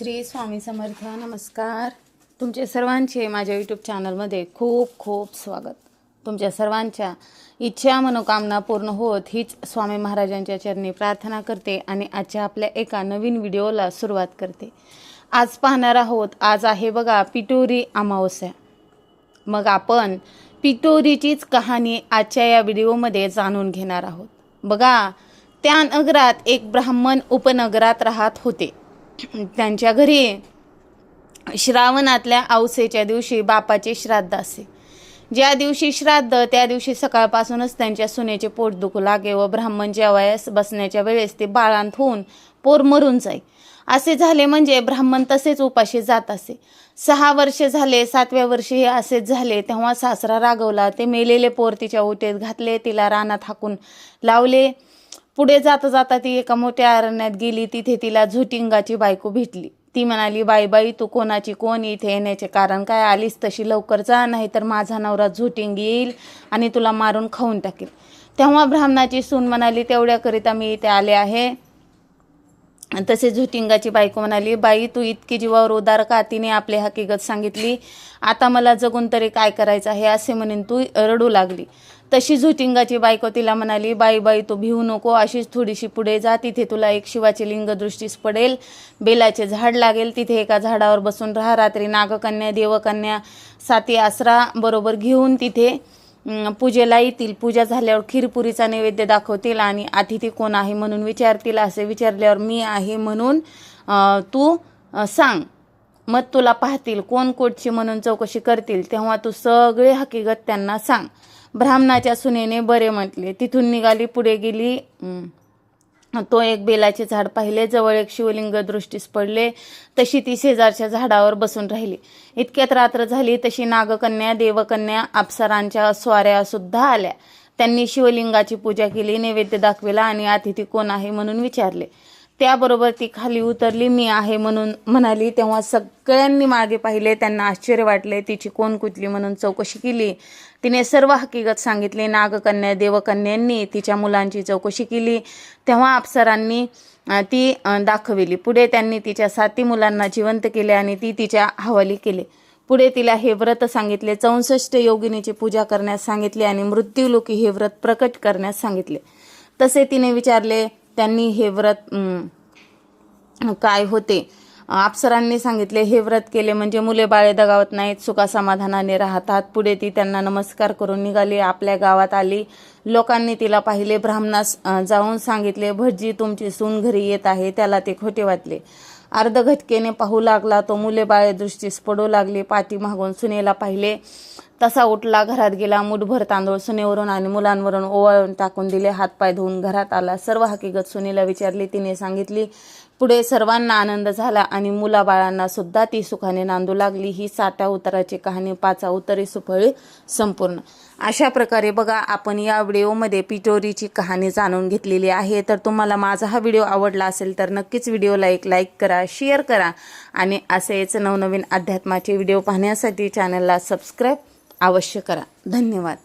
श्री स्वामी समर्थ नमस्कार. तुमचे सर्वांचे माझ्या यूट्यूब चॅनलमध्ये खूप खूप स्वागत. तुमच्या सर्वांच्या इच्छा मनोकामना पूर्ण होत हीच स्वामी महाराजांच्या चरणी प्रार्थना करते आणि आजच्या आपल्या एका नवीन व्हिडिओला सुरुवात करते. आज पाहणार आहोत आज आहे बघा पिटोरी अमावस्या. मग आपण पिटोरीचीच कहाणी आजच्या या व्हिडिओमध्ये जाणून घेणार आहोत. बघा त्या नगरात एक ब्राह्मण उपनगरात राहत होते. त्यांच्या घरी श्रावणातल्या औसेच्या दिवशी बापाचे श्राद्ध असे. ज्या दिवशी श्राद्ध त्या दिवशी सकाळपासूनच त्यांच्या सुनेचे पोट दुखू लागे व ब्राह्मण जेवायस बसण्याच्या वेळेस ते बाळांत होऊन पोर मरून जाई असे झाले म्हणजे ब्राह्मण तसेच उपाशी जात असे. सहा वर्षे झाले सातव्या वर्षी हे असेच झाले तेव्हा सासरा रागवला ते मेलेले पोर तिच्या ओटेत घातले तिला रानात हाकून लावले. पुढे जाता जाता ती एका मोठ्या अरण्यात गेली. तिथे तिला झुटिंगाची बायको भेटली. ती म्हणाली बाई बाई तू कोणाची कोण? इथे येण्याचे कारण काय? आलीस तशी लवकर जा नाही तर माझा नवरा झुटिंग येईल आणि तुला मारून खाऊन टाकेल. तेव्हा ब्राह्मणाची सून म्हणाली तेवढ्याकरिता मी इथे आले आहे. तसेच तसे झुटिंगाची बायको म्हणाली बाई तू इतकी जीवावर उदार का? तिने आपली हकीकत सांगितली. आता मला जगून तरी काय करायचं आहे असे म्हणून तू रडू लागली. तशी झुटिंगाची बायको तिला म्हणाली बाई बाई तू भिवू नको. अशीच थोडीशी पुढे जा. तिथे तुला एक शिवाची लिंगदृष्टीस पडेल. बेलाचे झाड लागेल. तिथे एका झाडावर बसून राहा. रात्री नागकन्या देवकन्या साती आसरा बरोबर घेऊन तिथे पूजेला येतील. पूजा झाल्यावर खीरपुरीचा नैवेद्य दाखवतील आणि अतिथी कोण आहे म्हणून विचारतील. असे विचारल्यावर मी आहे म्हणून तू सांग. मग तुला पाहतील. कोण कोटची म्हणून चौकशी करतील तेव्हा तू सगळे हकीकत त्यांना सांग. ब्राह्मणाच्या सुनेने बरे म्हटले. तिथून निघाली पुढे गेली तो एक बेलाचे झाड पाहिले जवळ एक शिवलिंग दृष्टीस पडले तशी ती शेजारच्या झाडावर बसून राहिली. इतक्यात रात्र झाली तशी नागकन्या देवकन्या अप्सरांच्या स्वाऱ्या सुद्धा आल्या. त्यांनी शिवलिंगाची पूजा केली नैवेद्य दाखविला आणि अतिथी कोण आहे म्हणून विचारले. त्याबरोबर ती खाली उतरली मी आहे म्हणून म्हणाली. तेव्हा सगळ्यांनी मागे पाहिले. त्यांना आश्चर्य वाटले. तिची कोण कुठली म्हणून चौकशी केली? तिने सर्व हकीकत सांगितली. नागकन्या देवकन्यांनी तिच्या मुलांची चौकशी केली. तेव्हा अप्सरांनी ती दाखविली. पुढे त्यांनी तिच्या साती मुलांना जिवंत केले आणि ती तिच्या हवाली केले. पुढे तिला हे व्रत सांगितले. चौसष्ट योगिनीची पूजा करण्यास सांगितले आणि मृत्यूलोकी हे व्रत प्रकट करण्यास सांगितले. तसे तिने विचारले त्यांनी हे व्रत काय होते? अप्सरांनी सांगितले हे व्रत केले म्हणजे मुले बाळे दगावत नाहीत सुखा समाधानाने राहतात. पुढे ती त्यांना नमस्कार करून निघाली आपल्या गावात आली. लोकांनी तिला पाहिले ब्राह्मणास जाऊन सांगितले भटजी तुमची सून घरी येत आहे. त्याला ते खोटे वाटले. अर्धघटकेने पाहू लागला तो मुले बाळे दृष्टीस पडू लागली. पाठी मागून सुनेला पाहिले तसा उठला घरात गेला मुठभर तांदूळ सुनेवरून आणि मुलांवरून ओवाळून टाकून दिले हातपाय धुवून घरात आला. सर्व हकीकत सुनेला विचारली तिने सांगितली पुढे सर्वांना आनंद झाला आणि मुलाबाळांना सुद्धा ती सुखाने नांदू लागली. ही साठा उताराची कहाणी पाचा उतरी सुफळी संपूर्ण. अशा प्रकारे बघा आपण या व्हिडिओमध्ये पिटोरीची कहाणी जाणून घेतलेली आहे. तर तुम्हाला माझा हा व्हिडिओ आवडला असेल तर नक्कीच व्हिडिओला एक लाईक करा शेअर करा आणि असेच नवनवीन अध्यात्माचे व्हिडिओ पाहण्यासाठी चॅनलला सबस्क्राईब अवश्य करा. धन्यवाद.